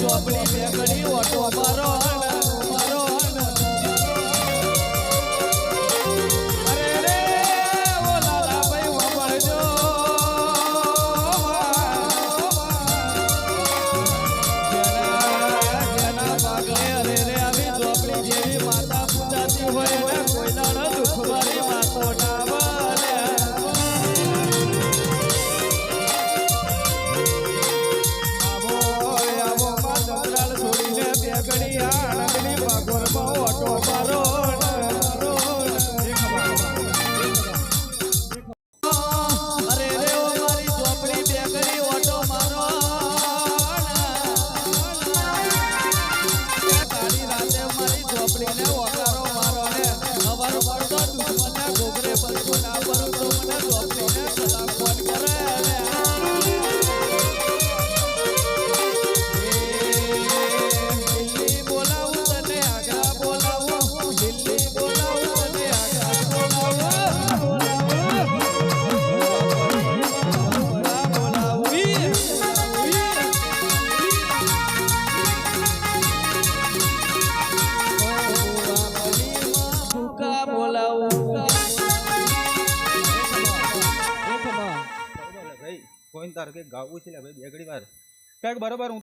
说不离别和 કોઈને તારે કે ગાવું છે ને ભાઈ બે ઘડી વાર. ક્યાંક બરાબર હું